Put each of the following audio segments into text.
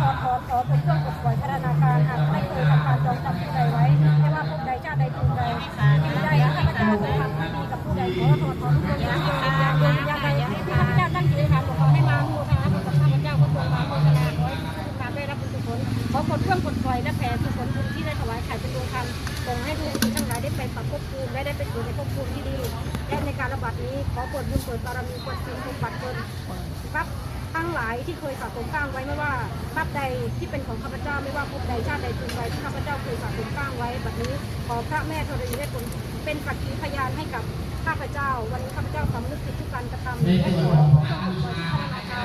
ถอนถอนขอปกป้องปลดปล่อยพัฒนาการหากไม่เคยทำการจองจำผู้ใดไว้ ไม่ว่าผู้ใดชาติใดกลุ่มใดที่ได้ข้าพเจ้าจะทำไม่ดีกับผู้ใดขอถอนถอทุกคนนะยาโยนยาใดที่ข้าพเจ้าตั้งใจทำขอให้มาโมทนากับข้าพเจ้าก็ทรงมาโมทนาขอให้ทุการได้รับบุญกุศลขอปลดเครื่องปลดปล่อยและแผ่กุศลบุญที่ได้ถวายไข่เป็นดวงธรรมส่งให้ทุกคนทั้งหลายได้ไปปักภพภูมิและได้ไปสู่ในภพภูมิที่ดีและในการระบาดนี้ขอปลดบุญปิดบารมีปลดสิ่งถูกปัดเปิดทรัพย์ ทั้งหลายที่เคยสะสมสร้างไว้ไม่ว่าทรัพใดที่เป็นของข้าพเจ้าไม่ว่าภพใดชาติใดภูมิใดที่ข้าพเจ้าเคยสะสมสร้างไว้บัดนี้ขอพระแม่ธรณีได้ผลเป็นปัจจัยพยานให้กับข้าพเจ้า วันนี้ข้าพเจ้าสำนึกผิดทุกการกระทำและขอต้องขอพัฒนาการ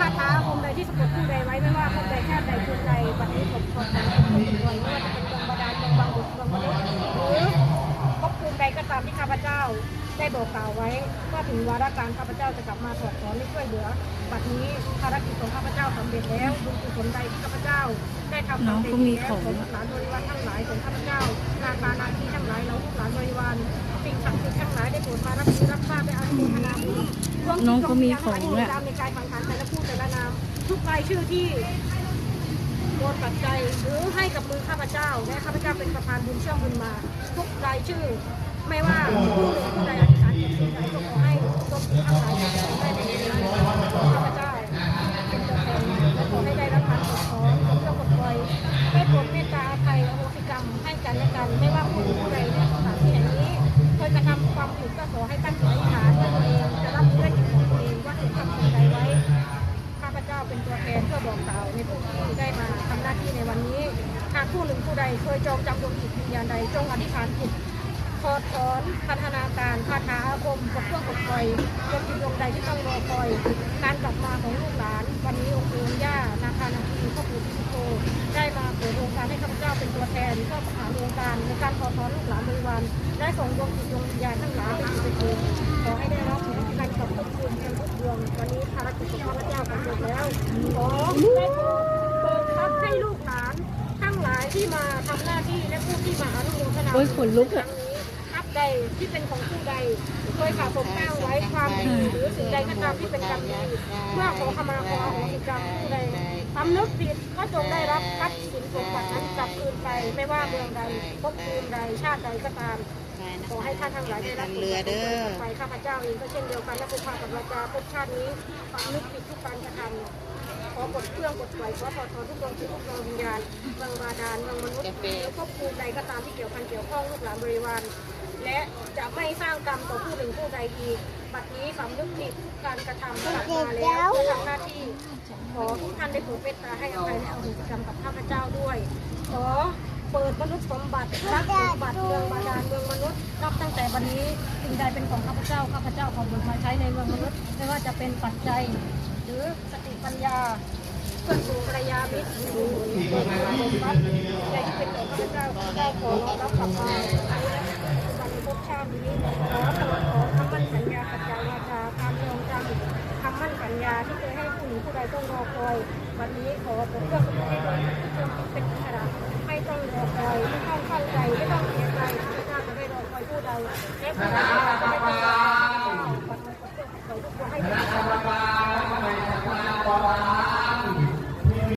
คาถาองค์ใดที่สะกดผู้ใดไว้ไม่ว่าภพใดชาติใดภูมิใดบัดนี้ผมขอแต่งเป็นผู้ป่วยไม่ว่าจะเป็นดวงบาดาลดวงบางบุตรดวงมนุษย์หรือภพภูมิใดก็ตามที่ข้าพเจ้า ได้บอกกล่าวไว้ว่าถึงวาระการข้าพเจ้าจะกลับมาถอดถอนและช่วยเหลือบัดนี้ภารกิจของข้าพเจ้าสำเร็จแล้วบุญกุศลใดที่ข้าพเจ้า ได้ทำน้องก็มีของของลูกหลานบริวารทั้งหลายของข้าพเจ้านาคานาคีทั้งหลายเราลูกหลานบริวารสิ่งศักดิ์สิทธิ์ทั้งหลายได้โปรดมารับรู้รับทราบได้อานุโมทนาบุญรวมถึน้องก็มีของดวอะตามในกายสังขารแต่ละผู้แต่ละนามทุกรายชื่อที่ โอนปัจจัยหรือให้กับมือข้าพเจ้าและข้าพเจ้าเป็นประธานบุญเชื่อมบุญมา ทุกรายชื่อ ไม่ว่าผู้หนึ่งผู้ใดอธิษฐานจิตสิ่งใดก็ขอให้สมทั้งหลายได้ในเวลาของข้าพเจ้าเป็นตัวแทนและขอให้ได้รับการปกครอของเจ้ากดปล่อยให้โปรดเมตตาอภัยอโหสิกรรมให้กันและกัน ไม่ว่าผู้หนึ่งผู้ใดในสถานที่แห่งนี้เคยกระทำความผิดก็ขอให้ตั้งใจอธิษฐานว่าตัวเองจะรับรู้ได้จิตของตัวเองว่าถูกทำสิ่งใดไว้ข้าพเจ้าเป็นตัวแทนเพื่อบอกกล่าวในผู้ที่ได้มาทำหน้าที่ในวันนี้หากผู้หนึ่งผู้ใดเคยจองจำดวงจิตวิญญาณใดจงอธิษฐานจิต ถอดถอนพัฒนาการคาถาอาคมปกเครื่องปลดปล่อยดวงจิตดวงใดที่ต้องรอคอย การกลับมาของลูกหลาน วันนี้องค์ปู่ย่านาคานาคีพ่อปู่ทิโกได้มาเปิดโรงการให้ข้าพเจ้าเป็นตัวแทนเพื่อประหารโรงการในการถอดถอนลูกหลานบริวารได้ส่งดวงจิตดวงวิญญาณทั้งหลายไปสู่เป็นเองขอให้ได้รับการกับภพภูมิกันทุกดวงวันนี้ภารกิจของข้าพเจ้าสำเร็จแล้วขอได้โปรดเบิกทรัพย์ให้ลูกหลานทั้งหลายที่มาทำหน้าที่และผู้ที่มาอนุโมทนาโอ้ยขนลุกอะ ใดที่เป็นของผู้ใดเคยสะสมสร้างไว้ความดีหรือสิ่งใดก็ตามที่เป็นกรรมดีเพื่อขอขมาขออโหสิกรรมผู้ใดทำนึกผิดก็จงได้รับทรัพย์สินสมบัตินั้นกลับคืนไปไม่ว่าเมืองใดภพภูมิใดชาติใดก็ตามขอให้ท่านทั้งหลายได้รับเรือเด้อไปข้าพเจ้าเองก็เช่นเดียวกันและผู้พากับราชาภพชาตินี้ฝังนึกผิดทุกการกระทำขอกดเครื่องกดปล่อยขอถอดถอนทุกดวงจิตทุกดวงวิญญาณเมืองบาดาลเมืองมนุษย์หรือภพภูมิใดก็ตามที่เกี่ยวพันเกี่ยวข้องลูกหลานบริวารและจะไม่สร้างกรรมต่อผู้หนึ่งผู้ใดอีกบัดนี้สำนึกผิดทุกการกระทำกลับมาแล้วเพื่อทำหน้าที่ขอทุกท่านได้โปรดเมตตาให้อภัยและอโหสิกรรมกับข้าพเจ้าด้วยขอเปิดมนุษย์สมบัติรักสมบัติเมืองบาดาลเมืองมนุษย์นับตั้งแต่วันนี้สิ่งใดเป็นของข้าพเจ้าข้าพเจ้าขอบุญมาใช้ในเมืองมนุษย์ไม่ว่าจะเป็นปัจจัย รือสติปัญญาเพื่อนฝูงรรยามิตรหรือเปิดความบทบัตรใดที่เป็นของข้าพเจ้าข้าพเจ้าขอน้อมรับกลับมาวันภพชาตินี้ขอถวายขอคำมั่นสัญญาสัจจาวาจาคำยอมจำคำมั่นสัญญาที่เคยให้ผู้หญิงผู้ใดต้องรอคอย วันนี้ขอปกเพื่อคุณให้โดยที่จงเป็นขนาดไม่ต้องรอคอยไม่ต้องเข้าใจไม่ต้องเสียใจข้าพเจ้าจะได้รอคอยผู้ใดและผู้ใด